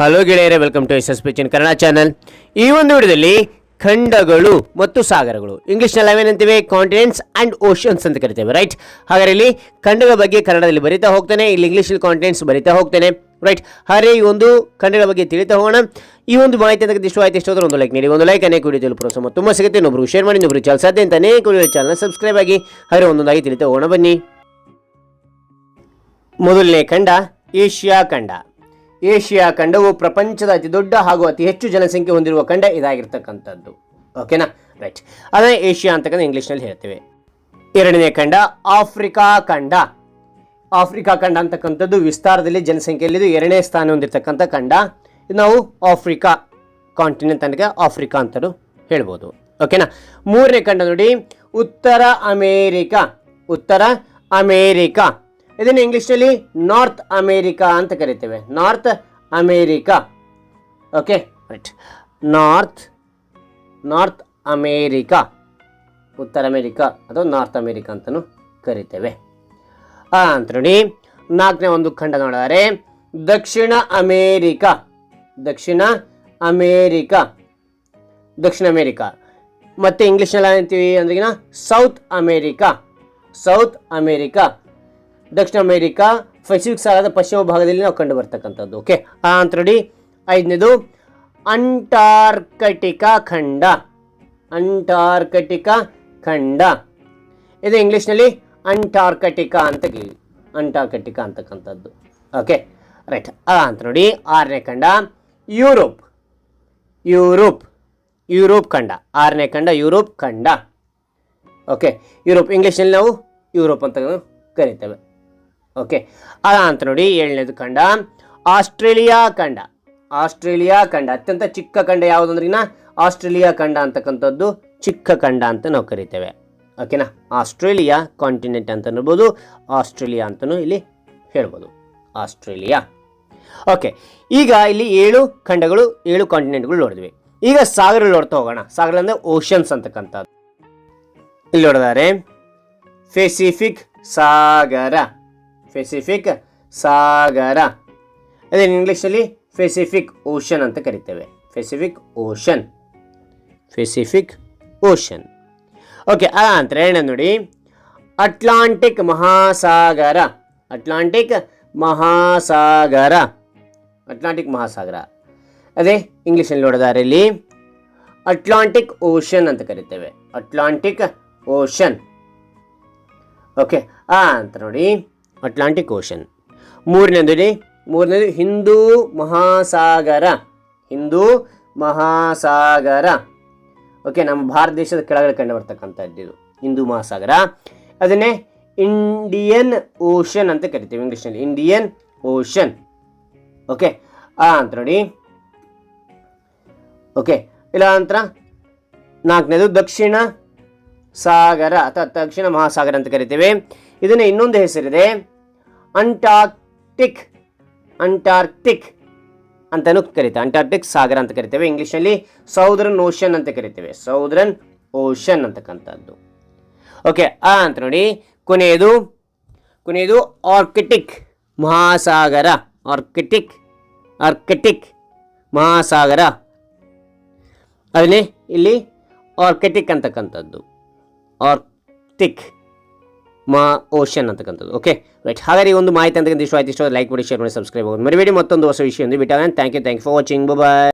Hello ಗೆಳೆಯರೇ welcome to S S ಪಿಚಿನ್ Kannada channel ಈ ಒಂದು ವಿಡಿಯೋದಲ್ಲಿ ಖಂಡಗಳು ಮತ್ತು ಸಾಗರಗಳು. ಇಂಗ್ಲೀಷ್ನಲ್ಲಿ ನಾವೇನಂತೀವಿ ಕಾಂಟಿನೆಂಟ್ಸ್ ಆ್ಯಂಡ್ ಓಷನ್ಸ್ ಅಂತ ಕರಿತೇವೆ ರೈಟ್ ಹಾಗಾದ್ರೆ ಇಲ್ಲಿ ಖಂಡಗಳ ಬಗ್ಗೆ ಕನ್ನಡದಲ್ಲಿ ಬರಿತಾ ಹೋಗ್ತೇನೆ, ಇಲ್ಲಿ ಇಂಗ್ಲೀಷಲ್ಲಿ ಕಾಂಟಿನೆಂಟ್ಸ್ ಬರಿತಾ ಹೋಗ್ತೇನೆ ರೈಟ್ ಹಾಗೆ ಈ ಒಂದು ಖಂಡಗಳ ಬಗ್ಗೆ ತಿಳಿತಾ ಹೋಗೋಣ. ಈ ಒಂದು ಮಾಹಿತಿ ಅಂತ ಇಷ್ಟು ಆಯ್ತು ಒಂದು ಲೈಕ್ ನೀಡಿ. ಒಂದು ಲೈಕ್ ಅನೇಕ ವಿಡಿಯೋದಲ್ಲಿ ಪ್ರೋತ್ಸಾಹ ತುಂಬ ಸಿಗುತ್ತೆ. ಇನ್ನೊಬ್ರು ಶೇರ್ ಮಾಡಿ ಇನ್ನೊಬ್ರು ಚಾಲ್ ಸಾಧ್ಯ ಅಂತ ಅನೇಕ ವಿಡಿಯೋ ಚಾನಲ್ ಸಬ್ಸ್ಕ್ರೈಬ್ ಆಗಿ. ಹಾಗೆ ಒಂದೊಂದಾಗಿ ತಿಳಿತಾ ಹೋಗೋಣ ಬನ್ನಿ. ಮೊದಲನೇ ಖಂಡ, ಏಷ್ಯಾ ಖಂಡ. ಏಷ್ಯಾ ಖಂಡವು ಪ್ರಪಂಚದ ಅತಿ ದೊಡ್ಡ ಹಾಗೂ ಅತಿ ಹೆಚ್ಚು ಜನಸಂಖ್ಯೆ ಹೊಂದಿರುವ ಖಂಡ ಇದಾಗಿರ್ತಕ್ಕಂಥದ್ದು. ಓಕೆನಾ? ರೈಟ್ ಅದನ್ನೇ ಏಷ್ಯಾ ಅಂತಕ್ಕಂಥ ಇಂಗ್ಲೀಷ್ನಲ್ಲಿ ಹೇಳ್ತೇವೆ. ಎರಡನೇ ಖಂಡ, ಆಫ್ರಿಕಾ ಖಂಡ. ಆಫ್ರಿಕಾ ಖಂಡ ಅಂತಕ್ಕಂಥದ್ದು ವಿಸ್ತಾರದಲ್ಲಿ ಜನಸಂಖ್ಯೆಯಲ್ಲಿ ಇದು ಎರಡನೇ ಸ್ಥಾನ ಹೊಂದಿರತಕ್ಕಂಥ ಖಂಡ. ಇದು ನಾವು ಆಫ್ರಿಕಾ ಕಾಂಟಿನೆಂಟ್ ಅಂತ ಆಫ್ರಿಕಾ ಅಂತಲೂ ಹೇಳ್ಬೋದು. ಓಕೆನಾ? ಮೂರನೇ ಖಂಡ ನೋಡಿ, ಉತ್ತರ ಅಮೇರಿಕಾ. ಉತ್ತರ ಅಮೇರಿಕಾ. ಇದನ್ನು ಇಂಗ್ಲೀಷ್ನಲ್ಲಿ ನಾರ್ತ್ ಅಮೇರಿಕಾ ಅಂತ ಕರಿತೇವೆ. North America. Okay right North North America. ಉತ್ತರ ಅಮೇರಿಕಾ ಅಥವಾ ನಾರ್ತ್ ಅಮೇರಿಕಾ ಅಂತಲೂ ಕರಿತೇವೆ. ಅಂತ ನೋಡಿ. ನಾಲ್ಕನೇ ಒಂದು ಖಂಡ ನೋಡಿದರೆ ದಕ್ಷಿಣ ಅಮೇರಿಕಾ. ದಕ್ಷಿಣ ಅಮೇರಿಕಾ. ದಕ್ಷಿಣ ಅಮೇರಿಕಾ. ಮತ್ತೆ ಇಂಗ್ಲೀಷ್ನಲ್ಲಿ ಏನಂತೀವಿ ಅಂದ್ರಿಗಿನ? South America. South America. ದಕ್ಷಿಣ ಅಮೇರಿಕಾ, ಪೆಸಿಫಿಕ್ ಸಾಗರದ ಪಶ್ಚಿಮ ಭಾಗದಲ್ಲಿ ನಾವು ಕಂಡು ಬರ್ತಕ್ಕಂಥದ್ದು ಓಕೆ ಆ ನೋಡಿ. ಐದನೇದು, ಅಂಟಾರ್ಕಟಿಕಾ ಖಂಡ. ಅಂಟಾರ್ಕಟಿಕಾ ಖಂಡ. ಇದು ಇಂಗ್ಲೀಷ್ನಲ್ಲಿ ಅಂಟಾರ್ಕಟಿಕಾ ಅಂತ ಕೇಳಿ. ಅಂಟಾರ್ಕಟಿಕಾ ಅಂತಕ್ಕಂಥದ್ದು. ಓಕೆ ರೈಟ್ ಅಂತ ನೋಡಿ. ಆರನೇ ಖಂಡ, ಯುರೋಪ್. ಯುರೋಪ್. ಯುರೋಪ್ ಖಂಡ. ಆರನೇ ಖಂಡ, ಯುರೋಪ್ ಖಂಡ. ಓಕೆ ಯುರೋಪ್, ಇಂಗ್ಲೀಷ್ನಲ್ಲಿ ನಾವು ಯುರೋಪ್ ಅಂತ ಕರಿತೇವೆ. ಓಕೆ. ಅದ ಅಂತ ನೋಡಿ ಏಳನೇದು ಖಂಡ. ಆಸ್ಟ್ರೇಲಿಯಾ ಖಂಡ. ಆಸ್ಟ್ರೇಲಿಯಾ ಖಂಡ. ಅತ್ಯಂತ ಚಿಕ್ಕ ಖಂಡ ಯಾವುದಂದ್ರಿನ ಆಸ್ಟ್ರೇಲಿಯಾ ಖಂಡ ಅಂತಕ್ಕಂಥದ್ದು ಚಿಕ್ಕ ಖಂಡ ಅಂತ ನಾವು ಕರಿತೇವೆ. ಓಕೆನಾ ಆಸ್ಟ್ರೇಲಿಯಾ ಕಾಂಟಿನೆಂಟ್ ಅಂತ ಅನ್ಬೋದು ಆಸ್ಟ್ರೇಲಿಯಾ ಅಂತಲೂ ಇಲ್ಲಿ ಹೇಳ್ಬೋದು. ಆಸ್ಟ್ರೇಲಿಯಾ. ಓಕೆ ಈಗ ಇಲ್ಲಿ ಏಳು ಖಂಡಗಳು, ಏಳು ಕಾಂಟಿನೆಂಟ್ಗಳು ನೋಡಿದ್ವಿ. ಈಗ ಸಾಗರ ನೋಡ್ತಾ ಹೋಗೋಣ. ಸಾಗರ ಅಂದರೆ ಓಷನ್ಸ್ ಅಂತಕ್ಕಂಥದ್ದು. ಇಲ್ಲಿ ನೋಡಿದಾರೆ. ಪೆಸಿಫಿಕ್ ಸಾಗರ. ಪೆಸಿಫಿಕ್ ಸಾಗರ ಅದೇ ಇಂಗ್ಲೀಷಲ್ಲಿ ಪೆಸಿಫಿಕ್ ಓಷನ್ ಅಂತ ಕರಿತೇವೆ. Pacific Ocean Pacific Ocean okay ಆ ಅಂತ ನೋಡಿ. ಅಟ್ಲಾಂಟಿಕ್ ಮಹಾಸಾಗರ ಅಟ್ಲಾಂಟಿಕ್ ಮಹಾಸಾಗರ ಅಟ್ಲಾಂಟಿಕ್ ಮಹಾಸಾಗರ ಅದೇ ಇಂಗ್ಲೀಷಲ್ಲಿ ನೋಡಿದಾರೆ ಇಲ್ಲಿ ಅಟ್ಲಾಂಟಿಕ್ ಓಷನ್ ಅಂತ ಕರಿತೇವೆ. ಅಟ್ಲಾಂಟಿಕ್ ಓಷನ್ ಓಕೆ ಆ ಅಂತ ನೋಡಿ. Atlantic Ocean. ಮೂರನೇದು ಮೂರನೇದು ಹಿಂದೂ ಮಹಾಸಾಗರ. ಹಿಂದೂ ಮಹಾಸಾಗರ. ಓಕೆ ನಮ್ಮ ಭಾರತ ದೇಶದ ಕೆಳಗಡೆ ಕಂಡು ಬರ್ತಕ್ಕಂಥದ್ದು ಹಿಂದೂ ಮಹಾಸಾಗರ. ಅದನ್ನೇ ಇಂಡಿಯನ್ ಓಷನ್ ಅಂತ ಕರಿತೀವಿ ಇಂಗ್ಲೀಷ್ನಲ್ಲಿ. Indian ocean. ಓಕೆ ಆ ಅಂತ ನೋಡಿ. ಓಕೆ ಇಲ್ಲ ನಂತರ ನಾಲ್ಕನೇದು ದಕ್ಷಿಣ ಸಾಗರ ಅಥವಾ ದಕ್ಷಿಣ ಮಹಾಸಾಗರ ಅಂತ ಕರಿತೇವೆ. ಇದನ್ನು ಇನ್ನೊಂದು ಹೆಸರಿದೆ. ಅಂಟಾರ್ಕ್ಟಿಕ್ ಅಂಟಾರ್ಕ್ಟಿಕ್ ಅಂತಲೂ ಕರಿತೇವೆ. ಅಂಟಾರ್ಕ್ಟಿಕ್ ಸಾಗರ ಅಂತ ಕರಿತೇವೆ. ಇಂಗ್ಲೀಷಲ್ಲಿ ಸೌದರ್ನ್ ಓಷನ್ ಅಂತ ಕರಿತೇವೆ. ಸೌದರ್ನ್ ಓಷನ್ ಅಂತಕ್ಕಂಥದ್ದು. ಓಕೆ ಆ ಅಂತ ನೋಡಿ. ಕೊನೆಯದು ಕೊನೆಯದು ಆರ್ಕಿಟಿಕ್ ಮಹಾಸಾಗರ. ಆರ್ಕಿಟಿಕ್ ಆರ್ಕಿಟಿಕ್ ಮಹಾಸಾಗರ. ಅದನ್ನೇ ಇಲ್ಲಿ ಆರ್ಕಿಟಿಕ್ ಅಂತಕ್ಕಂಥದ್ದು. ಆರ್ಕ್ಟಿಕ್ ಮಾ ಓಷನ್ ಅಂತಕ್ಕಂಥದ್ದು. ಓಕೆ ರೈಟ್ ಹಾಗಾದ್ರೆ ಈ ಒಂದು ಮಾಹಿತಿ ಅಂತಕ್ಕಂಥ ಇಷ್ಟ ಆಯ್ತು. ಇಷ್ಟ ಲೈಕ್ ಮಾಡಿ ಶೇರ್ ಮಾಡಿ ಸಬ್ಸ್ಕ್ರೈಬ್ ಆಗೋದು ಮರಿಬೇಡಿ. ಮತ್ತೊಂದು ಹೊಸ ವಿಷಯ ಒಂದು ಬಿಟ್ಟಾಗ. Thank you thank you for watching bye